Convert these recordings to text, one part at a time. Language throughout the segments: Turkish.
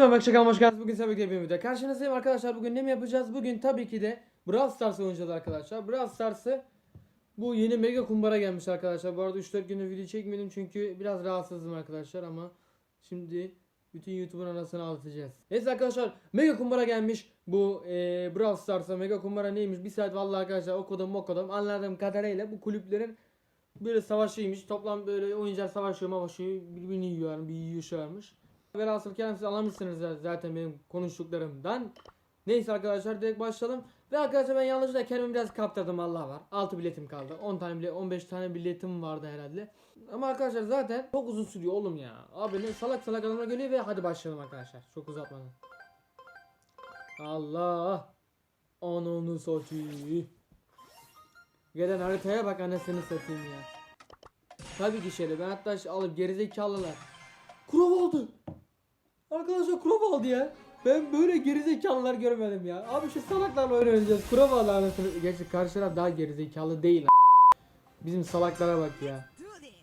merhaba bak şaka hoş geldiniz. Bugün tabii bir videoda karşınızdayım arkadaşlar. Bugün ne mi yapacağız? Bugün tabii ki de Brawl Stars oynayacağız arkadaşlar. Brawl Stars'ı bu yeni mega kumbara gelmiş arkadaşlar. Bu arada 3-4 gündür video çekmedim çünkü biraz rahatsızım arkadaşlar ama şimdi bütün YouTube'un anasını ağlatacağız. Neyse arkadaşlar mega kumbara gelmiş. Bu e, Brawl Stars'a mega kumbara neymiş? Bir saat vallahi arkadaşlar okudum okudum anladığım kadarıyla bu kulüplerin böyle savaşıymış. Toplam böyle oyuncular savaşıyor savaşıyor. Birbirini yiyor bir yiyişiyormuş. Velhasıl kelam siz anlamışsınız zaten benim konuştuklarımdan. Neyse arkadaşlar direkt başlayalım. Ve arkadaşlar ben yanlışlıkla kendimi biraz kaptırdım Allah var. 6 biletim kaldı. 10 tane bile 15 tane biletim vardı herhalde. Ama arkadaşlar zaten çok uzun sürüyor oğlum ya. Abi ne salak salak adamlar geliyor ve hadi başlayalım arkadaşlar. Çok uzatmadan. Allah. Ananı satayım. Gelen haritaya bak anasını satayım ya. Tabii ki şöyle ben hatta alıp gerizekalılar. Kurov oldu. Arkadaşlar kurov aldı ya. Ben böyle gerizekalılar görmedim ya. Abi şu salaklarla oyun oynayacağız. Kurov aldı anasını. Gerçi karşı taraf daha gerizekalı değil. Bizim salaklara bak ya.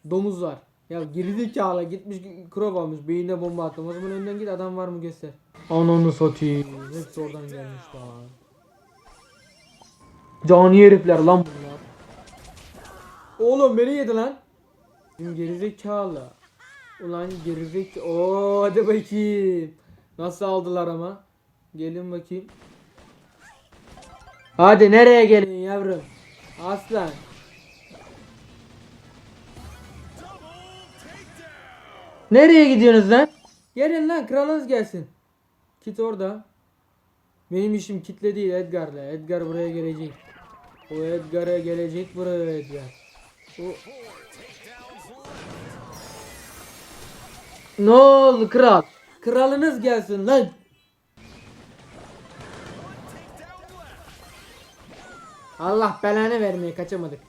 Domuz var. Ya gerizekalı gitmiş kurov almış. Beynine bomba attım. O zaman önden git adam var mı göster. Ananı satayım. Hepsi oradan gelmiş lan. Cani herifler lan bunlar. Oğlum beni yedi lan. Gerizekalı. Ulan gerizek. Oo hadi bakayım. Nasıl aldılar ama? Gelin bakayım. Hadi nereye gelin yavrum? Aslan. Nereye gidiyorsunuz lan? Gelin lan kralınız gelsin. Kit orada. Benim işim kitle değil Edgar'la. Edgar buraya gelecek. O Edgar'a gelecek buraya Edgar. O... Ne oldu kral? Kralınız gelsin lan. Allah belanı vermeye kaçamadık.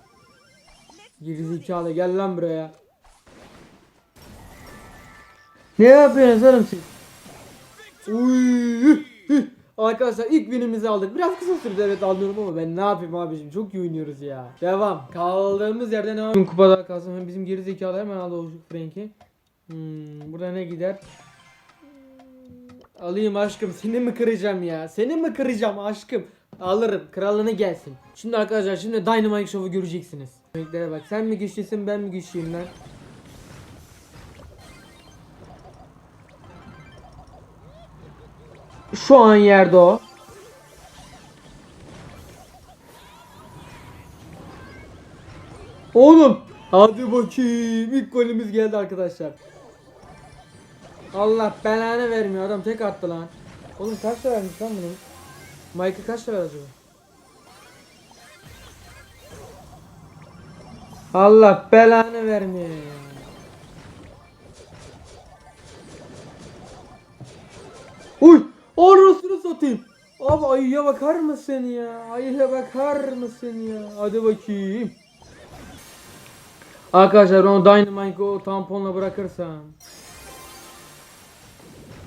Gerizekalı gel lan buraya. Ne yapıyorsunuz oğlum siz? Uy, Arkadaşlar ilk winimizi aldık. Biraz kısa sürdü evet anlıyorum ama ben ne yapayım abicim çok iyi oynuyoruz ya. Devam. Kaldığımız yerden devam. Kupada kalsın. Bizim geri zekalı hemen aldı o Frank'i. Hmm, burada ne gider? Alayım aşkım seni mi kıracağım ya? Seni mi kıracağım aşkım? Alırım kralını gelsin. Şimdi arkadaşlar şimdi Dynamite Show'u göreceksiniz. Renklere bak sen mi güçlüsün ben mi güçlüyüm lan? Şu an yerde o. Oğlum hadi bakayım ilk golümüz geldi arkadaşlar. Allah belanı vermiyor adam tek attı lan. Oğlum kaç lira vermiş lan bunun? Mike'ı kaç lira acaba? Allah belanı vermiyor ya. Uy! Orasını satayım. Abi ayıya bakar mısın ya? Ayıya bakar mısın ya? Hadi bakayım. Arkadaşlar onu Dynamite o tamponla bırakırsam.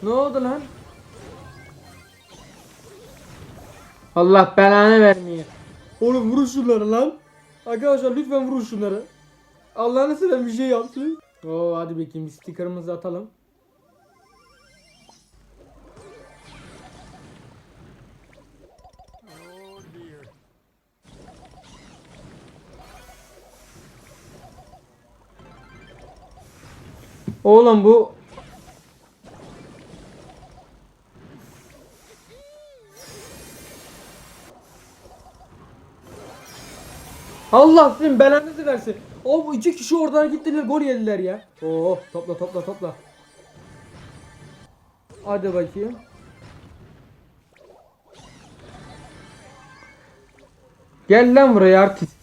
Ne oldu lan? Allah belanı vermeye. Oğlum vurun şunları lan. Arkadaşlar lütfen vurun şunları. Allah'ını seven bir şey yapsın. Oo hadi bakayım bir sticker'ımızı atalım. Oğlum bu Allah sizin belanızı versin. O iki kişi oradan gittiler gol yediler ya. Oo topla topla topla. Hadi bakayım. Gel lan buraya artist.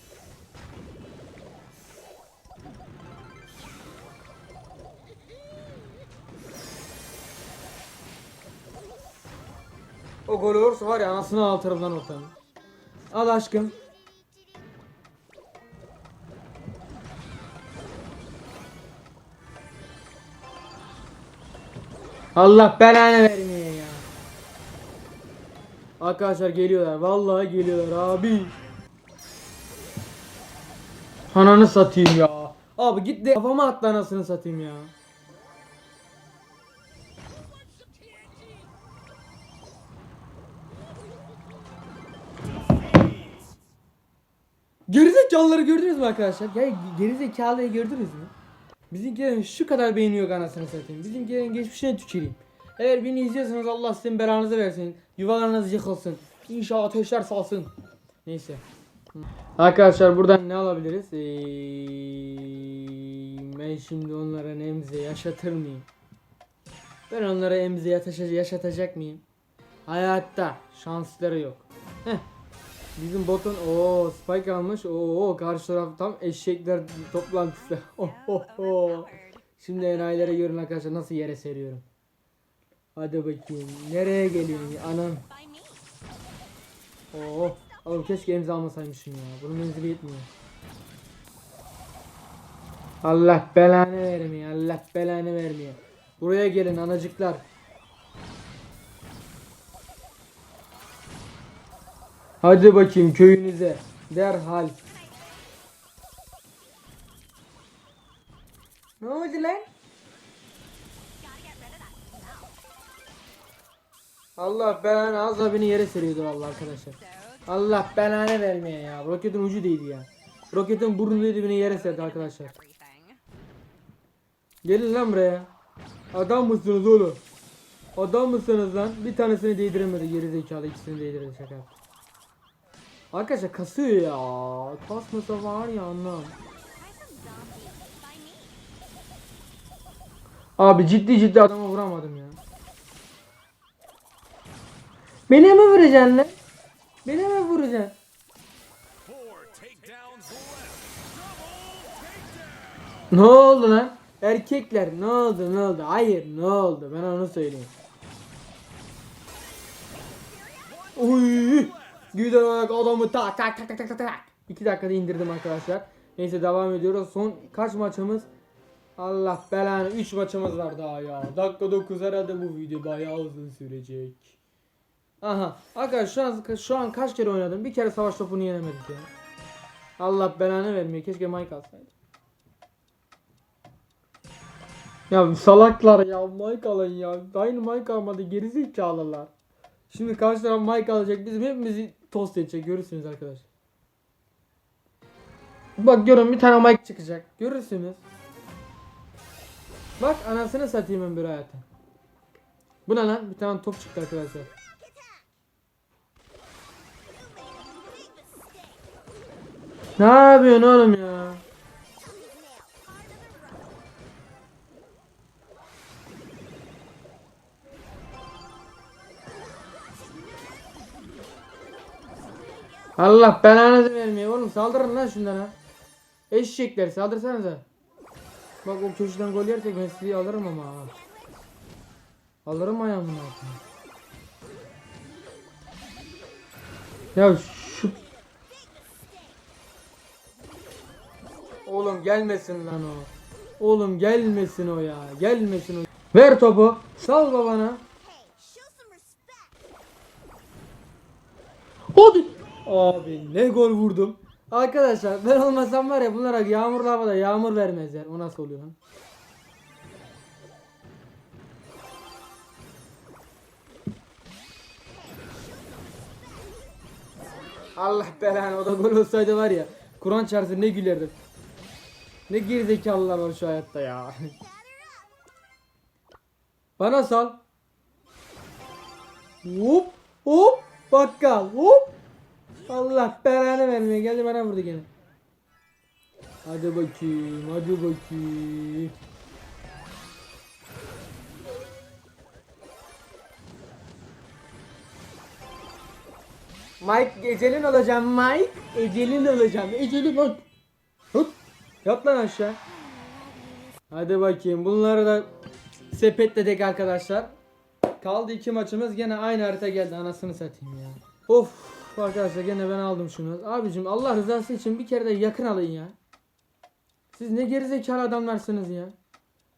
O gol olursa var ya anasını ağlatırım lan ortanı. Al aşkım. Allah belanı vermeye ya. Arkadaşlar geliyorlar. Vallahi geliyorlar abi. Ananı satayım ya. Abi git de kafama atla anasını satayım ya. Gerizekalıları gördünüz mü arkadaşlar? Ya gerizekalıları gördünüz mü? Bizimkilerin şu kadar beğeni yok anasını satayım. Bizimkilerin geçmişine tüküreyim. Eğer beni izliyorsanız Allah sizin belanızı versin. Yuvalarınız yıkılsın. İnşallah ateşler salsın. Neyse. Arkadaşlar buradan ne alabiliriz? Ee, ben şimdi onlara emze yaşatır mıyım? Ben onlara emze yaşatacak mıyım? Hayatta şansları yok. Heh. Bizim botun o spike almış. Oo karşı taraf tam eşekler toplantısı. Oh, oh, oh. Şimdi enayilere görün arkadaşlar nasıl yere seriyorum. Hadi bakayım. Nereye geliyorsun ya? anam? Oo. Oğlum keşke emza almasaymışım ya. Bunun menzili yetmiyor. Allah belanı vermiyor. Allah belanı vermiyor. Buraya gelin anacıklar. Hadi bakayım köyünüze. Derhal. Ne oldu lan? Allah belanı az beni yere seriyordu vallahi arkadaşlar. Allah belanı vermeye ya. Roketin ucu değdi ya. Roketin burnu değdi beni yere serdi arkadaşlar. Gelin lan buraya. Adam mısınız oğlum? Adam mısınız lan? Bir tanesini değdiremedi geri zekalı ikisini değdirdi şaka yaptı. Arkadaşlar kasıyor ya. Kasmasa var ya anlam. Abi ciddi ciddi adama vuramadım ya. Beni mi vuracaksın lan? Beni mi vuracaksın? Ne oldu lan? Erkekler ne oldu ne oldu? Hayır ne oldu? Ben onu söyleyeyim. Uy! Güzel olarak adamı tak tak tak tak tak tak tak. 2 dakikada indirdim arkadaşlar. Neyse devam ediyoruz. Son kaç maçımız? Allah belanı 3 maçımız var daha ya. Dakika 9 herhalde bu video bayağı uzun sürecek. Aha. Arkadaşlar şu an, şu an kaç kere oynadım? Bir kere savaş topunu yenemedik ya. Allah belanı vermiyor. Keşke Mike alsaydı. Ya salaklar ya Mike alın ya. Aynı Mike almadı gerizekalılar. Şimdi karşı taraf Mike alacak bizim hepimizi tost edecek görürsünüz arkadaşlar. Bak görün bir tane Mike çıkacak. Görürsünüz. Bak anasını satayım ben bir hayatım. Bu ne lan? Bir tane top çıktı arkadaşlar. Ne yapıyorsun oğlum ya? Allah belanızı vermiyor oğlum saldırın lan şunlara. Eşekler saldırsanıza. Bak o köşeden gol yersek ben sizi alırım ama. Alırım ayağımın altına. Ya şu... Oğlum gelmesin lan o. Oğlum gelmesin o ya. Gelmesin o. Ver topu. Sal babana. Hadi. Abi ne gol vurdum. Arkadaşlar ben olmasam var ya bunlara yağmurlu havada yağmur vermezler. O nasıl oluyor lan? Allah belanı o da gol olsaydı var ya. Kur'an çarpsın ne gülerdim. Ne gerizekalılar var şu hayatta ya. Bana sal. Hop hop bakkal hop. Allah belanı vermiyor. Geldi bana vurdu gene. Hadi bakayım, hadi bakayım. Mike ecelin olacağım Mike. Ecelin olacağım. Ecelin ol. Hop. Yat lan aşağı. Hadi bakayım. Bunları da sepetledik arkadaşlar. Kaldı iki maçımız. Gene aynı harita geldi. Anasını satayım ya. Of. Arkadaşlar gene ben aldım şunu. Abicim Allah rızası için bir kere de yakın alın ya. Siz ne gerizekalı adamlarsınız ya.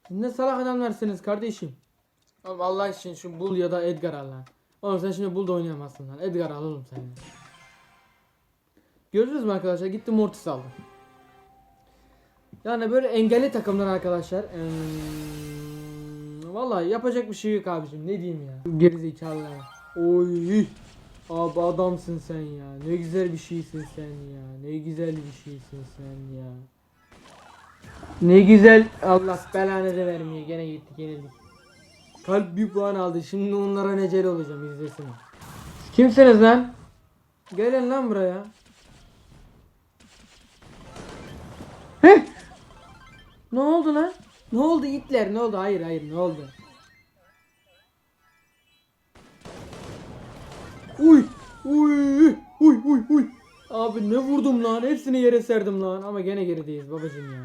Siz ne salak adamlarsınız kardeşim. Oğlum Allah için şu Bull ya da Edgar al lan. Oğlum sen şimdi Bull'da oynayamazsın lan. Edgar al oğlum sen. Gördünüz mü arkadaşlar? Gittim Mortis aldım. Yani böyle engelli takımlar arkadaşlar. Ee, vallahi yapacak bir şey yok abicim. Ne diyeyim ya. Gerizekalılar. Oy. Abi adamsın sen ya. Ne güzel bir şeysin sen ya. Ne güzel bir şeysin sen ya. Ne güzel. Allah belanı da vermiyor. Gene gittik yenildik. Kalp bir puan aldı. Şimdi onlara necel olacağım izlesin. Kimsiniz lan? Gelin lan buraya. Heh. Ne oldu lan? Ne oldu itler? Ne oldu? Hayır hayır ne oldu? Uy! Uy! Uy uy uy! Abi ne vurdum lan? Hepsini yere serdim lan. Ama gene gerideyiz babacım ya.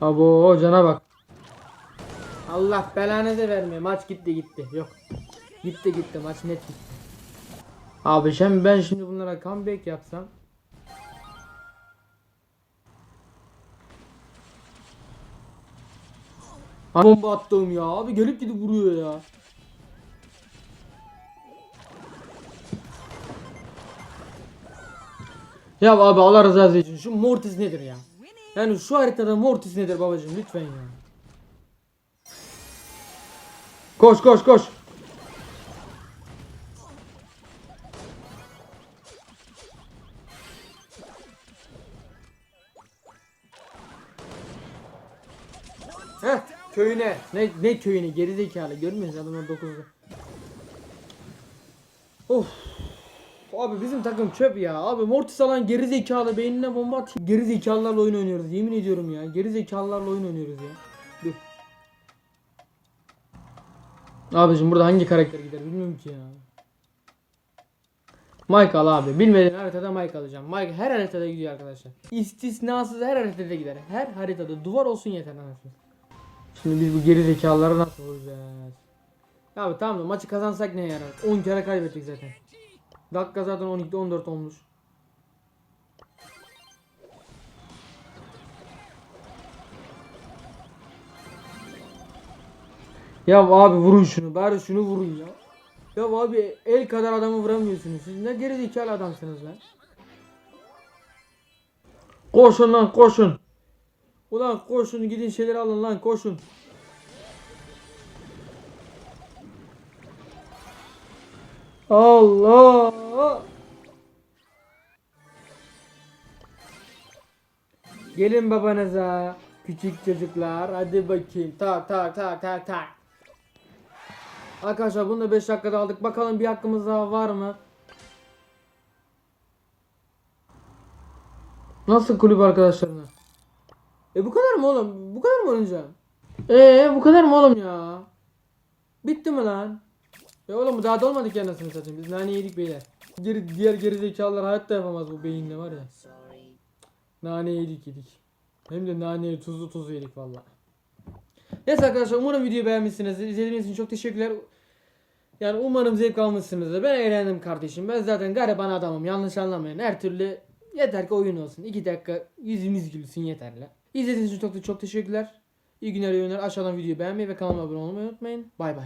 Abo cana bak. Allah belanı da vermiyor. Maç gitti gitti. Yok. Gitti gitti maç net gitti. Abi şimdi ben şimdi bunlara comeback yapsam. Ha, Bomba attım ya. Abi gelip gidip vuruyor ya. Ya abi Allah rızası için şu Mortis nedir ya? Yani şu haritada Mortis nedir babacığım lütfen ya. Koş koş koş. Heh köyüne. Ne ne köyüne gerizekalı görmüyor musun adamlar 9'da. Of. Abi bizim takım çöp ya. Abi Mortis alan gerizekalı beynine bomba atıyor. Gerizekalılarla oyun oynuyoruz. Yemin ediyorum ya. Gerizekalılarla oyun oynuyoruz ya. Dur. Abicim burada hangi karakter gider bilmiyorum ki ya. Mike al abi. Bilmediğin haritada Mike alacağım. Mike her haritada gidiyor arkadaşlar. İstisnasız her haritada gider. Her haritada duvar olsun yeter anasını. Şimdi biz bu geri zekalıları nasıl vuracağız? Abi tamam da maçı kazansak ne yarar? 10 kere kaybettik zaten. Dakika zaten 12'de 14 olmuş. Ya abi vurun şunu bari şunu vurun ya. Ya abi el kadar adamı vuramıyorsunuz. Siz ne geri zekalı adamsınız lan. Koşun lan koşun. Ulan koşun gidin şeyleri alın lan koşun. Allah. Gelin babanıza. Küçük çocuklar. Hadi bakayım. Tak tak tak tak tak. Arkadaşlar bunu da 5 dakikada aldık. Bakalım bir hakkımız daha var mı? Nasıl kulüp arkadaşlarına? E bu kadar mı oğlum? Bu kadar mı oynayacağım? Ee bu kadar mı oğlum ya? Bitti mi lan? Ya oğlum bu daha dolmadık ya anasını satayım. Biz nane yedik beyler. Geri, diğer gerizekalılar hayatta yapamaz bu beyinle var ya. Nane yedik yedik. Hem de naneli tuzlu tuzlu yedik valla. Neyse arkadaşlar umarım videoyu beğenmişsinizdir. İzlediğiniz için çok teşekkürler. Yani umarım zevk almışsınızdır. Ben eğlendim kardeşim. Ben zaten gariban adamım. Yanlış anlamayın. Her türlü yeter ki oyun olsun. 2 dakika yüzümüz gülsün yeterli. İzlediğiniz için çok çok teşekkürler. İyi günler, iyi günler. Aşağıdan videoyu beğenmeyi ve kanalıma abone olmayı unutmayın. Bay bay.